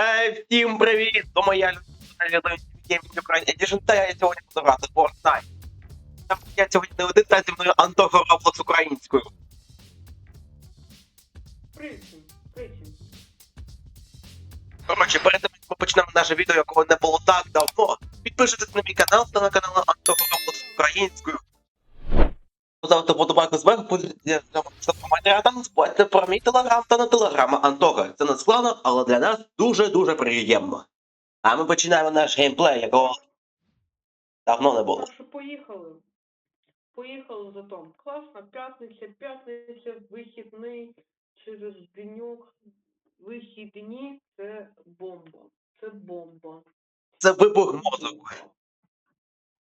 Ей, всім привіт! То моя людина Ukraine Edition, та я сьогодні буду грати Fortnite. Я сьогодні не один, та зі мною Антоха Роблокс українською. Коротше, перед тим, як ми почнемо наше відео, якого не було так давно, підпишитесь на мій канал та на канал Антоха Роблокс українською. Поставте подобайку зверху, поділіться форматі, та не забудьте про мій телеграм та на телеграма Антоха. Це не складно, але для нас дуже-дуже приємно. А ми починаємо наш геймплей, якого давно не було. Що поїхали. Поїхали за том. Класно, п'ятниця, п'ятниця, вихідний, через денюк. Вихідні це бомба. Це бомба. Це вибух мозку.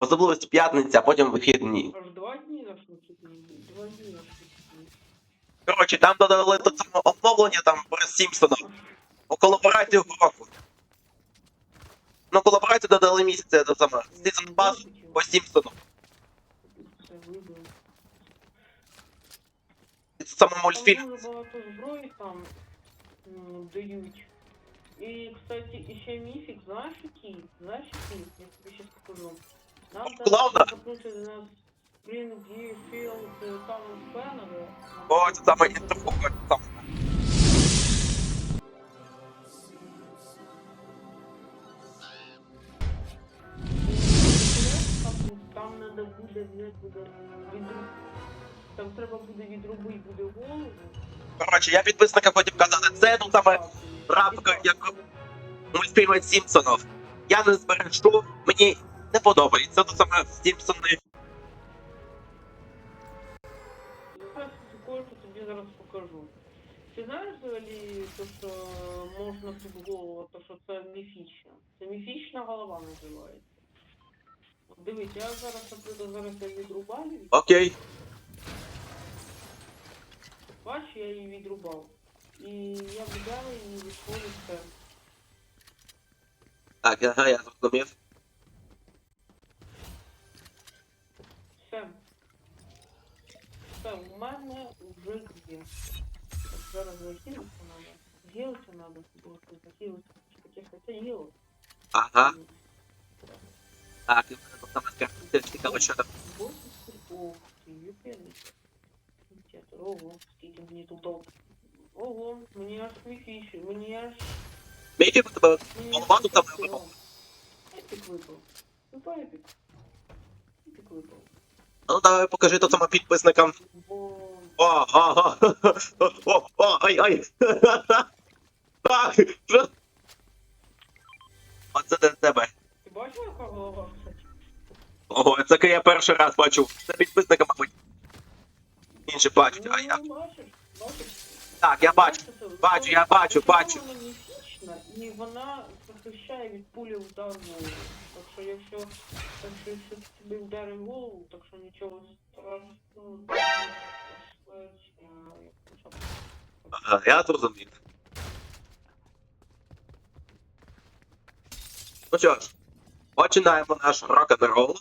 Особливості п'ятниця, а потім вихідні. Аж два дні наш вихідні. Два дні вихідні. Коротше, там додали то саме обновлення там про Сімпсона. У колаборацію року. Ну, колаборацію додали місяця до саме. Season Pass по Сімпсону. Це вибив. Це саме Там мультфільм. дуже багато зброї там м, дають. І, кстати, іще міфік, знаєш який? Знаєш який? Я тобі щас покажу. Нам Ну, Главное. Green Gear Field там саме. Там. Там треба буде буде. Там треба буде відрубити буде голову. Коротше, я підписникам хотів казати, це тут саме рапка, як мультфільми Сімпсонів. Я не зберешу, мені не подобається. Тут саме Сімпсони. Я кое-що тобі зараз покажу. Ти знаєш взагалі, то, що можна тут голову, то що це міфічно. Це міфічна голова називається. Дивись, я зараз, наприклад, зараз я відрубаю. Окей. Бач, я її відрубав. І я взяв і відходив все. Так, ага, я зрозумів. Все, у мене вже є. Так, зараз захилитися треба. Гілити треба, просто захилитися. Таке хоча гілити. Ага. Так, і в мене тут саме скарбниці, коротше, там. Ох ти, юпельник. Ого, скільки мені тут дав. Ого, мені аж міфіші, мені аж... Міфі у тебе Мені голова аж тут там епік випав. Епік випав. Випав епік. Епік випав. Ну давай покажи то саме підписникам. О, ага. О, о, ай, ай. Оце для тебе. Ти бачив, яка голова. Ого, це я перший раз бачу. Це підписника, мабуть. Інші бачать, а я. Ну, бачиш. Так, я бачу. Бачу, я бачу, бачу. І вона захищає від пулі удар в голову. Так що якщо, так що якщо тобі вдарив в голову, так що нічого страшного. Ага, я зрозумів. Ну що ж, починаємо наш рок-н-рол.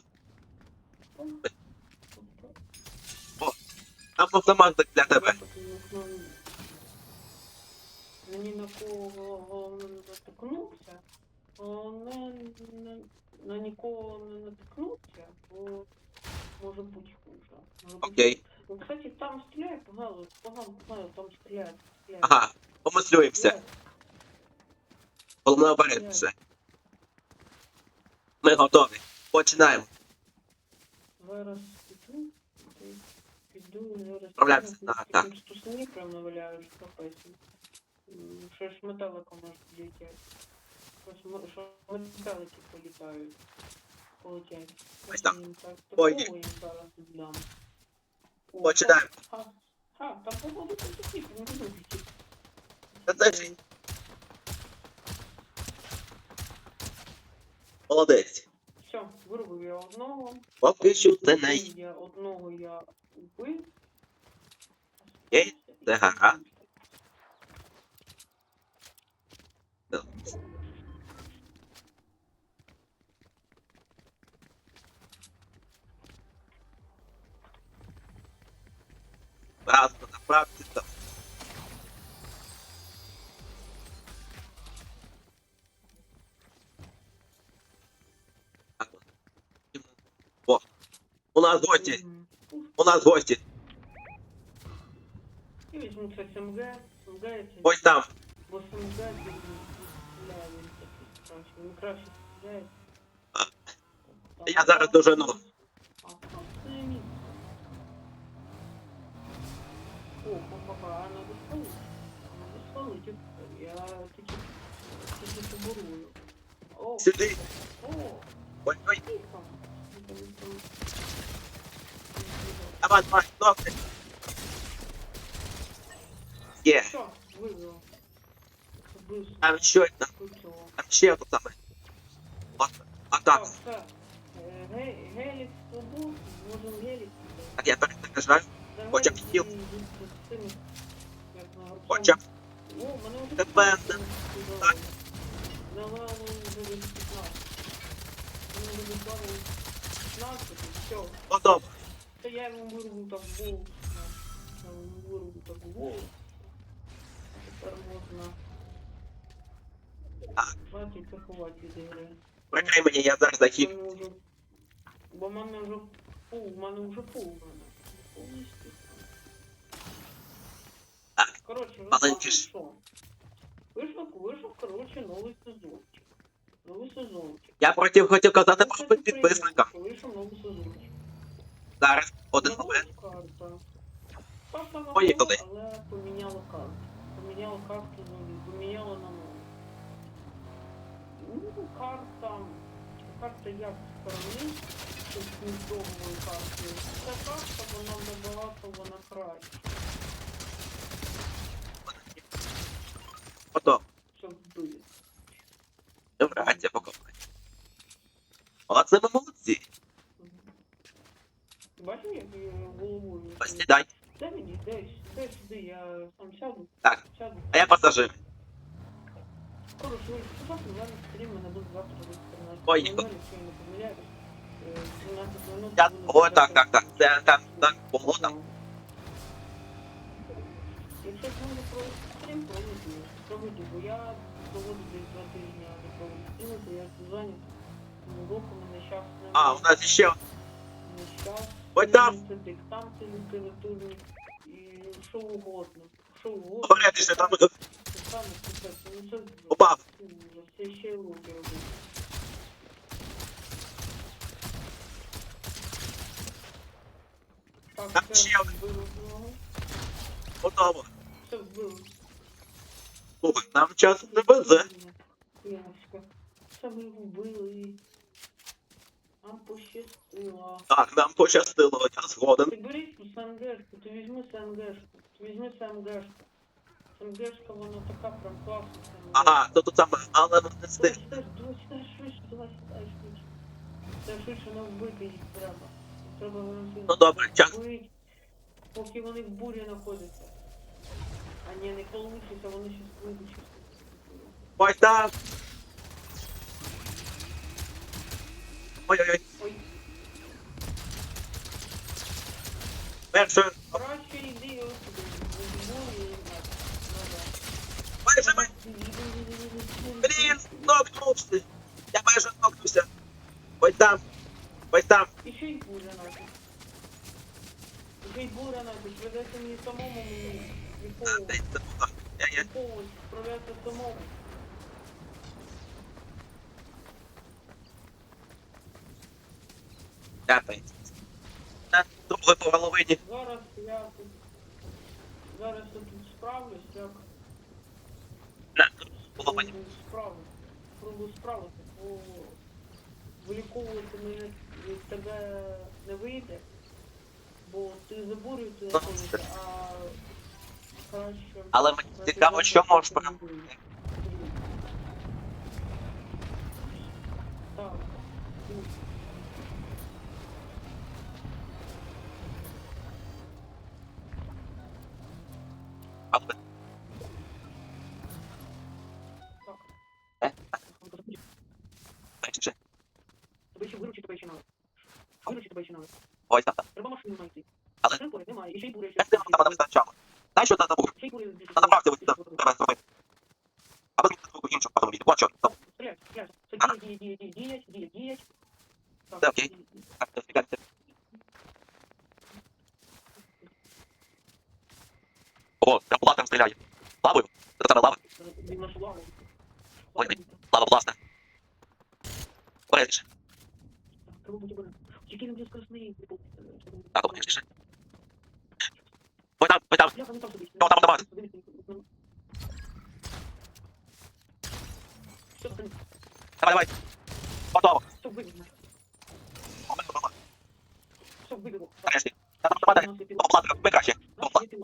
Там автоматик для тебе. Мені на кого головне не натикнувся, не, не, на нікого не натикнувся, бо може бути хуже. Може бути Окей. Ну, кстати, там стріляють погано, погано, погано, там стріляють, стріляють. Ага, помислюємося. Головне обережніше. Ми готові. Починаємо. Зараз піду, піду, піду, зараз... Справляємося, піду, так, стусні прям наваляю, що капець. М, ж металика може полетять. Що металики політають. Полетять. Ось так Ой. зараз. Починаємо. Ха, ха, там походу там такі, не вибухи. Та це ж молодець. Все, вирубив я одного. Поки що це не Я одного я убив. Окей, це гаразд. разно, направьте там. У нас гости. У нас гости. Ось там. Я зараз дуже ну. О, папа, а надо спалить. Надо спалить. Я таки, таки побурую. О, Сюди. о, Ой, ой. тихо. Давай, давай, добре. Є. Все, вывел. Там ще одна. Там ще одна саме. От. А так. Так, ге- Гелік свобод, можемо гелік. Так я перезаряджаю. Давай Хоча б і тіл. з цим, як на горцом. Хоча б. О, мене вже Тебе п'ятнадцять не- сказали. Давай, ну, вже від 15. Мене вже добавили 15, і все. Подобно. Та я йому вирву так голову. Я йому вирву так голову. А тепер можна... Так. Хватить заховати від ігри. Прикрий мені, я зараз захід. Мене вже... Бо в мене вже пул, в мене вже пул в мене. Повністю. Маленький знаєте ж. Вийшов, вийшов, коротше, новий сезончик. Новий сезончик. Я хотів хотів казати Ну, про що Вийшов новий сезончик. Зараз один момент. карта. Поїхали. але поміняла карту. Поміняла карту нові, поміняла на нову. Ну, карта. Карта як сторони, щоб з довгою картою. Ця карта, вона набагато вона краще, Добре, рація покопати. Оце ми молодці. Ти бачив, як я головою? Ось сідай. Дай мені, дай, дай сюди, я сам сяду. Так. Сяду. А я пасажир. Коротше, ви спочатку зараз стрім мене буде завтра до 14. Поїхали. Якщо я не помиляюсь, е, 12 минут. Я... буде О, так, завтра. так, так. Це там так було там. Якщо зможу проводити стрім, проведу. Проведу, бо я проводу десь два тижні, Я зайнят. Року мене час не А, у нас ще не час. Ось там. Диктанти літературні і що угодно. Що угодно. Говорити, там Це саме ну це ще й руки робити. Там це ще вбили одного. готово. Це. Слухай, нам час не везе. Яночка. Ми вбили. Нам пощастило. Так, нам пощастило, я згоден. Ти берись ту СНГшку, ти візьми СНГшку. Ти візьми СНГшку. СНГшка, вона така прям класна. Ага, то тут саме, але не встиг. Давай, сідай, давай, швидше, давай, сідай швидше. Це швидше не вбити їх треба. Треба вони Ну, добре, час. вбити, поки вони в бурі знаходяться. А ні, не получиться, вони щас вийдуть. щас. Ось там. Ой-ой-ой, Ой, перше. краще йди. Ну, Майже ми. Блін, нокнувся. Я майже нокнувся. Ось там. Ось там. І ще й буря нафіг. І ще й буря нафіг. Придеться мені самому мені я. Нікого справляться самому. Я. На другій половині. Зараз я тут. Зараз я тут справлюсь, як На другій половині. спробую справити. Справити, бо виліковувати мене від тебе не вийде, бо ти ти знаходишся, а краще. Але мені цікаво, що можеш прям. Так. тебе чинали. Ось так. Треба машину знайти. Але... Темпори немає, і ще й буря ще. Як ти там не лава? Він нашу який він буде скоростний. Так, обережніше. Ой там, ой там. Я там там собі. Там, там, там. Що там? Давай, давай. Готово. Що вибігне? О, мене було. Що вибігло? Нарешті. Та там пропадай. О, ладно, ми краще. Є.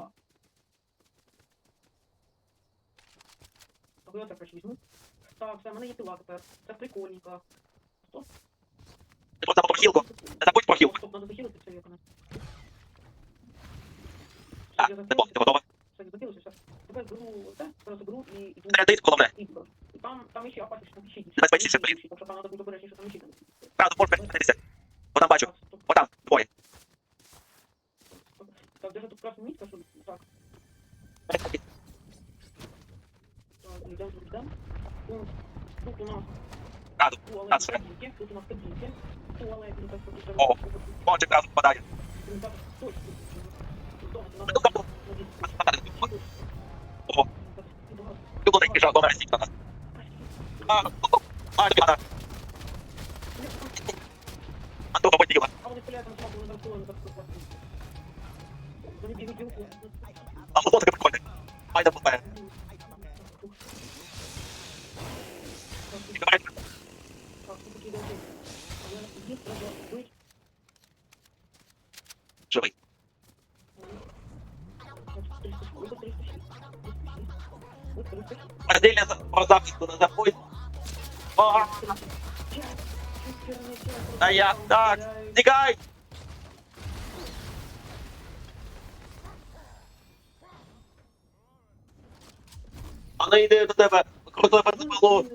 Або я так візьму. Так, все, в мене є пила тепер. Це прикольненько. Ти просто забув про хілку. Не забудь про хілку. Стоп, надо захилити все виконати. Так, не помню, ти готова? Все, захилився, все. Тепер беру це, зараз беру і йду. Це ти, головне. І беру. І там, там ще опасніше, там щит. Небезпечніше, блін. Так що там треба бути обережніше, там щит. Правда, можеш перестатися. Бо там бачу. Так, стоп. О, там, двоє. Так, держи тут красну мітку, щоб... Так, так, йдемо, йдемо. Тут, тут у нас Раду. туалет Так, все. кабінки, тут у нас кабінки. Туалет, ну так, щоб... О. Кончик разом впадає. Ого. Любло такий жах, номер сік на нас. А, о, а, тобі надо. А то побуділа. А вони стріляють на смаку, вони там коли, так, так, Вони бігають, бігають. А футбол такий прикольний. Ай, да буває. Давай. Живий. Розділля за- про захисту не забудь. О, я так. тікай! А не йде до тебе. Крутой бензопилу.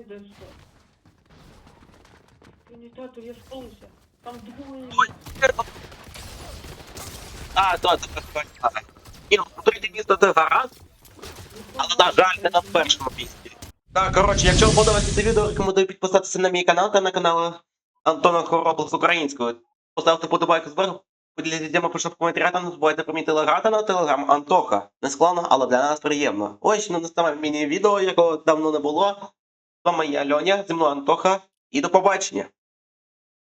Ініціатор, я спався. Там двоє. А, то це прикольно. Ні, ну, третє місто це гаразд, але, на жаль, не на першому місці. Так, коротше, якщо вам подобається це відео, рекомендую підписатися на мій канал та на канал Антона Хоробла з українською. Поставте подобайку зверху, поділіться діями, пишу в коментарях, та не забувайте про мій телеграм на телеграм Антоха. Не складно, але для нас приємно. Ось на наступному міні-відео, якого давно не було. З вами я, Льоня, зі мною Антоха, і до побачення.